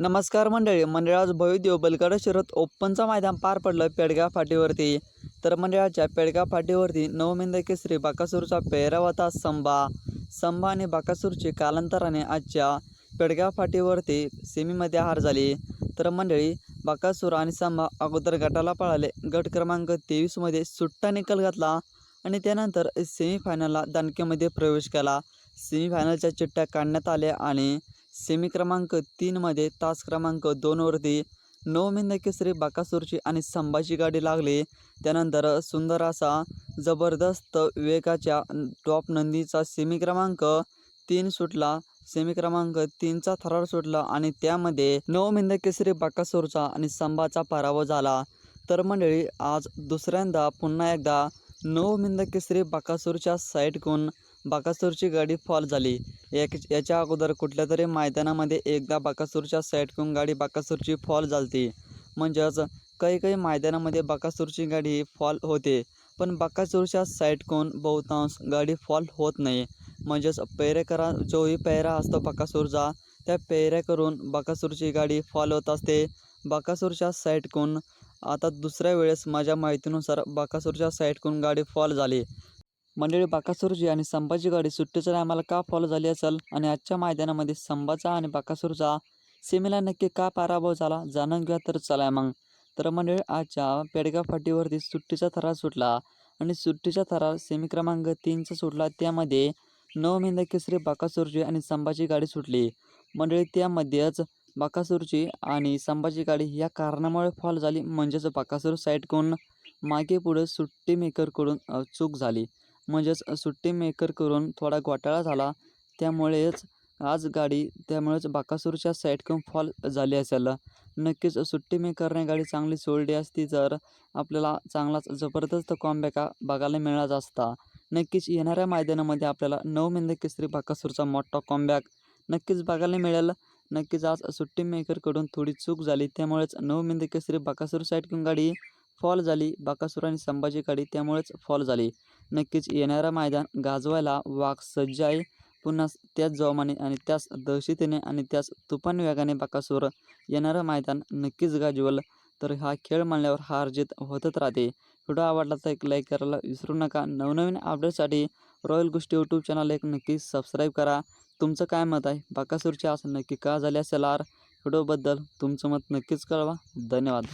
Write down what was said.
नमस्कार मंडळी मंडळी आज भव्यदेव बलगड शरद ओपनचं मैदान पार पडलं पेडगाव फाटीवरती. तर मंडळाच्या पेडगाव फाटीवरती नवमिंद केसरी बाकासूरचा पेहराव होता संभा. संभा आणि बाकासूरची कालांतराने आजच्या पेडगाव फाटीवरती सेमीमध्ये हार झाली. तर मंडळी बाकासूर आणि संभा अगोदर गटाला पळाले. गट क्रमांक तेवीसमध्ये सुट्टा निकाल घातला आणि त्यानंतर सेमीफायनलला दानकेमध्ये प्रवेश केला. सेमीफायनलच्या चिठ्ठ्या काढण्यात आल्या आणि सेमी क्रमांक तीनमध्ये तास क्रमांक दोनवरती नवमिंद केसरी बाकासूरची आणि संभाची गाडी लागली. त्यानंतर सुंदर असा जबरदस्त वेगाच्या टॉप नंदीचा सेमी क्रमांक तीन सुटला. सेमी क्रमांक तीनचा थरार सुटला आणि त्यामध्ये नवमिंद केसरी बाकासूरचा आणि संभाचा पराभव झाला. तर मंडळी आज दुसऱ्यांदा पुन्हा एकदा नवमिंद केसरी बाकासूरच्या साईडकून बाकासूरची गाडी फॉल झाली. एक याच्या अगोदर कुठल्या तरी मैदानामध्ये एकदा बाकासूरच्या साईडकडून गाडी बाकासूरची फॉल झालती. म्हणजेच काही काही मैदानामध्ये बाकासूरची गाडी ही फॉल होते पण बाकासूरच्या साईडकडून बहुतांश गाडी फॉल होत नाही. म्हणजेच पेरेकरा जोही पेहरा असतो बाकासूरचा त्या पैऱ्याकरून बाकासूरची गाडी फॉल होत असते. बाकासूरच्या साईडकडून आता दुसऱ्या वेळेस माझ्या माहितीनुसार बाकासूरच्या साईडकडून गाडी फॉल झाली. मंडळी बाकासूरची आणि संभाची गाडी सुट्टीच्या टायमाला का फॉलो झाली असेल? आणि आजच्या मैदानामध्ये संभाचा आणि बाकासूरचा सेमीला नक्की का पराभव झाला? जाणून घ्या तर चला मग. तर मंडळी आजच्या पेडगाव फाटीवरती सुट्टीचा थरार सुटला आणि सुट्टीचा थरार सेमी क्रमांक तीनचा सुटला. त्यामध्ये नवमिंद केसरी बाकासूरची आणि संभाजी गाडी सुटली. मंडळी त्यामध्येच बाकासूरची आणि संभाजी गाडी या कारणामुळे फॉल झाली. म्हणजेच बाकासूर साईडकडून मागे पुढे सुट्टी मेकरकडून चूक झाली. म्हणजेच सुट्टी मेकर करून थोडा घोटाळा झाला. त्यामुळेच आज गाडी त्यामुळेच बाकासूरच्या साईडकडून फॉल झाली असेल. नक्कीच सुट्टी मेकरने गाडी चांगली सोडली असती तर आपल्याला चांगलाच जबरदस्त कॉम्बॅक बघायला मिळाला असता. नक्कीच येणाऱ्या मैदानामध्ये आपल्याला नवमिंद केसरी बाकासूरचा मोठा कॉम्बॅक नक्कीच बघायला मिळेल. नक्कीच आज सुट्टी मेकरकडून थोडी चूक झाली त्यामुळेच नऊ मेंद केसरी बाकासूर साईडकडून गाडी फॉल झाली बाकासूर आणि संभाजी काडी त्यामुळेच फॉल झाली. नक्कीच येणारा मैदान गाजवायला वाघ सज्ज आहे पुन्हा त्याच जोमाने आणि त्याच दहशतीने आणि त्याच तुफान वेगाने बाकासूर येणारं मैदान नक्कीच गाजवल. तर हा खेळ म्हणल्यावर हार जीत होतच राहते. व्हिडिओ आवडला तर एक लाईक करायला विसरू नका. नवनवीन अपडेटसाठी रॉयल गोष्टी यूट्यूब चॅनल एक नक्की सबस्क्राईब करा. तुमचं काय मत आहे? बाकासूरची आस नक्की का झाली असेल आर? व्हिडिओबद्दल तुमचं मत नक्कीच कळवा. धन्यवाद.